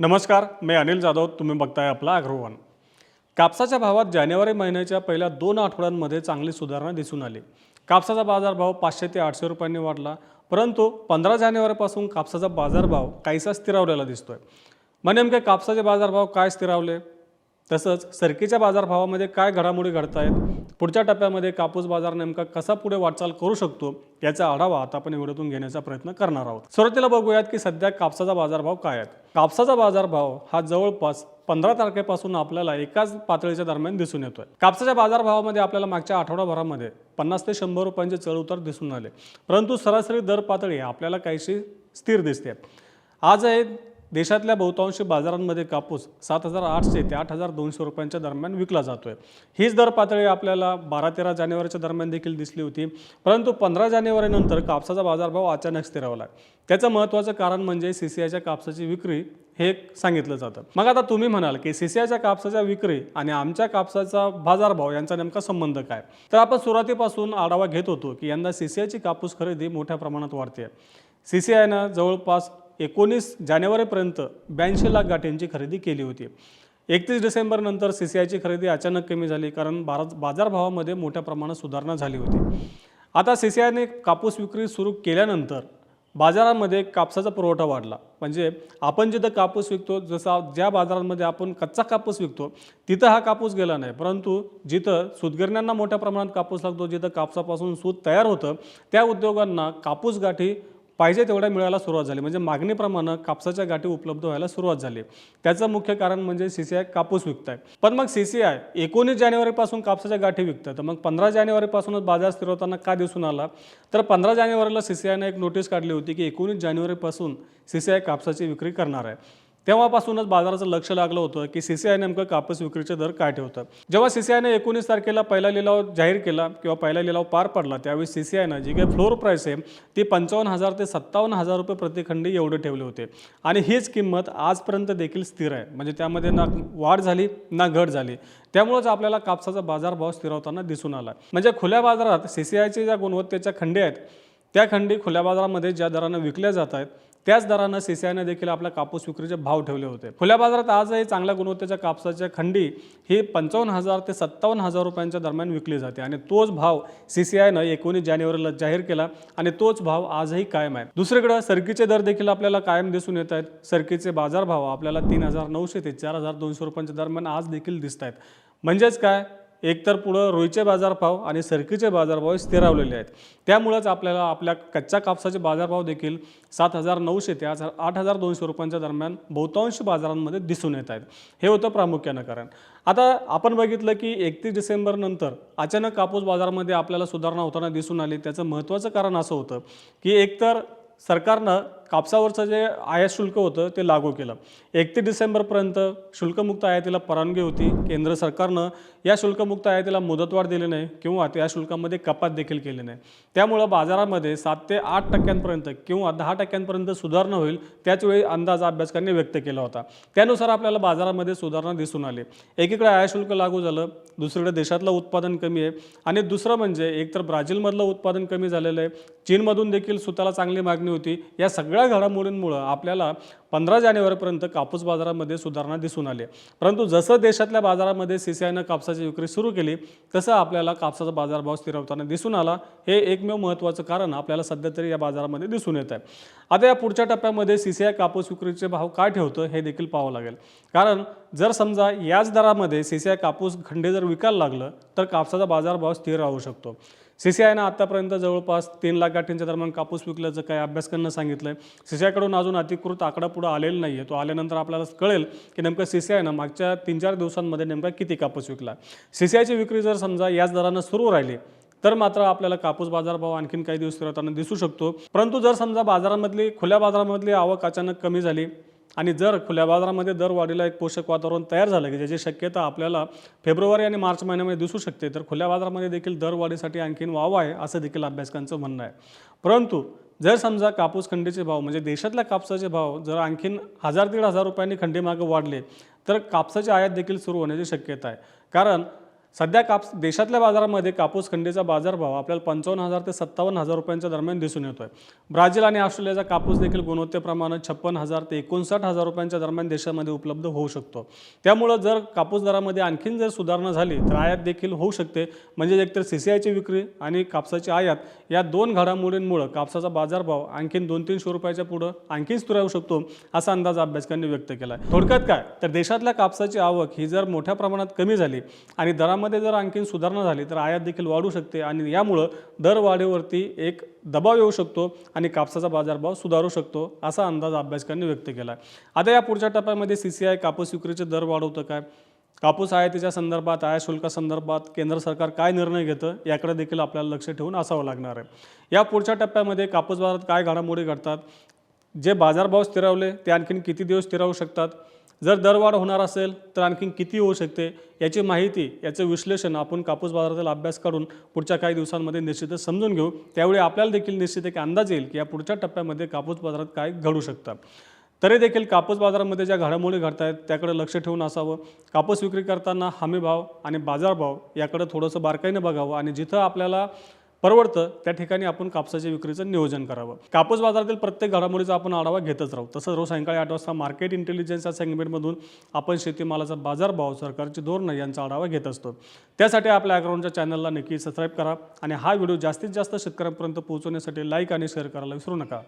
नमस्कार मी अनिल जाधव तुम्ही बघताय आपला अग्रवन. कापसाच्या भावात जानेवारी महिन्याच्या पहिल्या दोन आठवड्यांमध्ये चांगली सुधारणा दिसून आली. कापसाचा बाजारभाव पाचशे ते आठशे रुपयांनी वाढला परंतु पंधरा जानेवारीपासून कापसाचा बाजारभाव काहीसा स्थिरावलेला दिसतोय. मग नेमके कापसाचे बाजारभाव काय स्थिरावले? तसंच सरकीच्या बाजारभावामध्ये काय घडामोडी घडत आहेत पुढच्या टप्प्यामध्ये कापूस बाजार नेमका कसा पुढे वाटचाल करू शकतो याचा आढावा आता आपण व्हिडिओतून घेण्याचा प्रयत्न करणार आहोत. सुरुवातीला बघूयात की सध्या कापसाचा बाजारभाव काय आहे. कापसाचा बाजारभाव हा जवळपास पंधरा तारखेपासून आपल्याला एकाच पातळीच्या दरम्यान दिसून येतोय. कापसाच्या बाजारभावामध्ये आपल्याला मागच्या आठवडाभरामध्ये पन्नास ते शंभर रुपयांचे चढउतार दिसून आले. परंतु सरासरी दर पातळी आपल्याला काहीशी स्थिर दिसते. आज आहे देशातल्या बहुतांशी बाजारांमध्ये कापूस सात हजार आठशे ते आठ हजार दोनशे रुपयांच्या दरम्यान विकला जातो आहे हीच दर पातळी आपल्याला बारा तेरा जानेवारीच्या दरम्यान देखील दिसली होती. परंतु पंधरा जानेवारीनंतर कापसाचा बाजारभाव अचानक स्थिरावला. त्याचं महत्त्वाचं कारण म्हणजे सी सी आयच्या कापसाची विक्री हे एक सांगितलं जातं. मग आता तुम्ही म्हणाल की सी सी आयच्या कापसाच्या विक्री आणि आमच्या कापसाचा बाजारभाव यांचा नेमका संबंध काय? तर आपण सुरुवातीपासून आढावा घेत होतो की यंदा सी सी आयची कापूस खरेदी मोठ्या प्रमाणात वाढते सी सी आयनं जवळपास एकोणीस जानेवारीपर्यंत ब्याऐंशी लाख गाठींची खरेदी केली होती. एकतीस डिसेंबरनंतर सी सी आयची खरेदी अचानक कमी झाली कारण बारा बाजारभावामध्ये मोठ्या प्रमाणात सुधारणा झाली होती. आता सी सी आयने कापूस विक्री सुरू केल्यानंतर बाजारामध्ये कापसाचा पुरवठा वाढला. म्हणजे आपण जिथं कापूस विकतो जसा ज्या बाजारांमध्ये आपण कच्चा कापूस विकतो तिथं हा कापूस गेला नाही. परंतु जिथं सुतगिरण्यांना मोठ्या प्रमाणात कापूस लागतो जिथं कापसापासून सूत तयार होतं त्या उद्योगांना कापूस गाठी पाहिजे तेवढ्या मिळायला सुरुवात झाली. म्हणजे मागणीप्रमाणे कापसाच्या गाठी उपलब्ध व्हायला सुरुवात झाली. त्याचं मुख्य कारण म्हणजे सी सी आय कापूस विकताय. पण मग सी सी आय एकोणीस जानेवारीपासून कापसाच्या गाठी विकतं तर मग पंधरा जानेवारीपासूनच बाजार स्थिरवताना का दिसून आला? तर पंधरा जानेवारीला सी सी आयने एक नोटीस काढली होती की एकोणीस जानेवारीपासून सी सी आय कापसाची विक्री करणार आहे. तेव्हापासूनच बाजाराचं लक्ष लागलं होतं की सी सी आय नेमकं कापूस विक्रीचे दर काय ठेवतं. जेव्हा सी सी आयने एकोणीस तारखेला पहिला लिलाव जाहीर केला किंवा पहिला लिलाव पार पडला त्यावेळी सी सी आयनं जी काही फ्लोअर प्राईस आहे ती पंचावन्न हजार ते सत्तावन्न हजार रुपये प्रतिखंडी एवढे ठेवले होते. आणि हीच किंमत आजपर्यंत देखील स्थिर आहे. म्हणजे त्यामध्ये ना वाढ झाली ना घट झाली. त्यामुळेच आपल्याला कापसाचा बाजारभाव स्थिरवताना दिसून आला. म्हणजे खुल्या बाजारात सी सी आयचे ज्या गुणवत्तेच्या खंडी आहेत त्या खंडी खुल्या बाजारामध्ये ज्या दरानं विकल्या जात आहेत त्याच दरानं सी सी आयनं देखील आपल्या कापूस विक्रीचे भाव ठेवले होते. खुल्या बाजारात आजही चांगल्या गुणवत्तेच्या कापसाच्या खंडी ही पंचावन्न हजार ते सत्तावन्न हजार रुपयांच्या दरम्यान विकली जाते आणि तोच भाव सीसीआयनं एकोणीस जानेवारीला जाहीर केला आणि तोच भाव आजही कायम आहे. दुसरीकडे सरकीचे दर देखील आपल्याला कायम दिसून येत आहेत. सरकीचे बाजारभाव आपल्याला तीन हजार नऊशे ते चार हजार दोनशे रुपयांच्या दरम्यान आज देखील दिसत आहेत. म्हणजेच काय? एकतर पुढं रोईचे बाजारभाव आणि सरकीचे बाजारभाव स्थिरावलेले आहेत. त्यामुळंच आपल्याला आपल्या कच्च्या कापसाचे बाजारभाव देखील सात हजार नऊशे ते आज आठ हजार दोनशे रुपयांच्या दरम्यान बहुतांश बाजारांमध्ये दिसून येत आहेत. हे होतं प्रामुख्यानं कारण. आता आपण बघितलं की एकतीस डिसेंबरनंतर अचानक कापूस बाजारामध्ये आपल्याला सुधारणा होताना दिसून आली. त्याचं महत्त्वाचं कारण असं होतं की एकतर सरकारनं कापसावरचं जे आयात शुल्क होतं ते लागू केलं. एकतीस डिसेंबरपर्यंत शुल्कमुक्त आयातीला परवानगी होती. केंद्र सरकारनं या शुल्कमुक्त आयातीला मुदतवाढ दिली नाही किंवा त्या शुल्कामध्ये कपात देखील केली नाही. त्यामुळं बाजारामध्ये सात ते आठ टक्क्यांपर्यंत किंवा दहा टक्क्यांपर्यंत सुधारणा होईल त्याचवेळी अंदाज अभ्यासकांनी व्यक्त केला होता. त्यानुसार आपल्याला बाजारामध्ये सुधारणा दिसून आली. एकीकडे आयात शुल्क लागू झालं दुसरीकडे देशातलं उत्पादन कमी आहे आणि दुसरं म्हणजे एकतर ब्राझीलमधलं उत्पादन कमी झालेलं आहे. चीनमधून देखील सुताला चांगली मागणी होती. या सगळ्या सगळ्या घडामोडींमुळं आपल्याला पंधरा जानेवारीपर्यंत कापूस बाजारामध्ये सुधारणा दिसून आली. परंतु जसं देशातल्या बाजारामध्ये सी सी आयनं कापसाची विक्री सुरू केली तसं आपल्याला कापसाचा बाजारभाव स्थिरवताना दिसून आला. हे एकमेव महत्त्वाचं कारण आपल्याला सध्या तरी या बाजारामध्ये दिसून येत आहे आता या पुढच्या टप्प्यामध्ये सी सी आय कापूस विक्रीचे भाव काय ठेवतं हे देखील पाहावं लागेल. कारण जर समजा याच दरामध्ये सी सी आय कापूस खंडे जर विकायला लागलं तर कापसाचा बाजारभाव स्थिर राहू शकतो. सी सी आयनं आतापर्यंत जवळपास तीन लाख गाठींच्या दरम्यान कापूस विकल्याचं काही अभ्यासकांना सांगितलं आहे सी सी आयकडून अजून अधिकृत आकडा पुढं आलेला नाही आहे तो आल्यानंतर आपल्याला कळेल की नेमकं सी सी आयनं मागच्या तीन चार दिवसांमध्ये नेमका किती कापूस विकला. सी सी आयची विक्री जर समजा याच दरानं सुरू राहिली तर मात्र आपल्याला कापूस बाजारभाव आणखीन काही दिवस फिरवताना दिसू शकतो. परंतु जर समजा बाजारामधली खुल्या बाजारामधली आवक अचानक कमी झाली आणि जर खुल्या बाजारामध्ये दरवाढीला एक पोषक वातावरण तयार झालं की ज्याची शक्यता आपल्याला फेब्रुवारी आणि मार्च महिन्यामध्ये दिसू शकते तर खुल्या बाजारामध्ये देखील दरवाढीसाठी आणखीन वाव आहे असं देखील अभ्यासकांचं म्हणणं आहे. परंतु जर समजा कापूस खंडीचे भाव म्हणजे देशातल्या कापसाचे भाव जर आणखीन हजार दीड हजार रुपयांनी खंडीमागं वाढले तर कापसाची आयात देखील सुरू होण्याची शक्यता आहे. कारण सध्या काप देशातल्या बाजारामध्ये कापूस खंडीचा बाजारभाव आपल्याला पंचावन्न हजार ते सत्तावन्न हजार रुपयांच्या दरम्यान दिसून येतोय. ब्राझील आणि ऑस्ट्रेलियाचा कापूस देखील गुणवत्तेप्रमाणे छप्पन हजार ते एकोणसाठ हजार रुपयांच्या दरम्यान देशामध्ये उपलब्ध होऊ शकतो. त्यामुळं जर कापूस दरामध्ये आणखीन जर सुधारणा झाली तर आयात देखील होऊ शकते. म्हणजे एकतर सी सी आयची विक्री आणि कापसाची आयात या दोन घडामोडींमुळं कापसाचा बाजारभाव आणखीन दोन तीनशे रुपयाच्या पुढं आणखीन स्थिर होऊ शकतो असा अंदाज अभ्यासकांनी व्यक्त केला आहे थोडक्यात काय? तर देशातल्या कापसाची आवक ही जर मोठ्या प्रमाणात कमी झाली आणि दरामध्ये मध्ये जर आणखीन सुधारणा झाली तर आयात देखील वाढू शकते आणि यामुळं दरवाढीवरती एक दबाव येऊ शकतो आणि कापसाचा बाजारभाव सुधारू शकतो असा अंदाज अभ्यासकांनी व्यक्त केला आहे आता या पुढच्या टप्प्यामध्ये सी सी आय कापूस विक्रीचे दर वाढवतं काय? कापूस आयातीच्या संदर्भात आयात शुल्कासंदर्भात केंद्र सरकार काय निर्णय घेतं याकडे देखील आपल्याला लक्ष ठेवून असावं लागणार आहे. या पुढच्या टप्प्यामध्ये कापूस बाजारात काय घडामोडी घडतात जे बाजारभाव स्थिरावले ते आणखीन किती दिवस स्थिरावू शकतात? जर दरवाढ होणार असेल तर आणखीन किती होऊ शकते? याची माहिती याचं विश्लेषण आपण कापूस बाजारातील अभ्यास करून पुढच्या काही दिवसांमध्ये निश्चितच समजून घेऊ. त्यावेळी आपल्याला देखील निश्चित एक अंदाज येईल की या पुढच्या टप्प्यामध्ये कापूस बाजारात काय घडू शकतं तरी देखील कापूस बाजारामध्ये ज्या घडामोडी घडत आहेत त्याकडे लक्ष ठेवून असावं. कापूस विक्री करताना हमीभाव आणि बाजारभाव याकडे थोडंसं बारकाईनं बघावं आणि जिथं आपल्याला परवडतं त्या ठिकाणी आपण कापसाच्या विक्रीचं नियोजन करावं. कापूस बाजारातील प्रत्येक घडामोडीचा आपण आढावा घेतच राहू. तसंच रोज सायंकाळी आठ वाजता मार्केट इंटेलिजन्स या सेगमेंटमधून आपण शेतीमालाचा बाजारभाव सरकारची धोरणं यांचा आढावा घेत असतो. त्यासाठी आपल्या अॅग्राऊंडच्या चॅनलला नक्की सबस्क्राईब करा आणि हा व्हिडिओ जास्तीत जास्त शेतकऱ्यांपर्यंत पोहोचवण्यासाठी लाईक आणि शेअर करायला विसरू नका.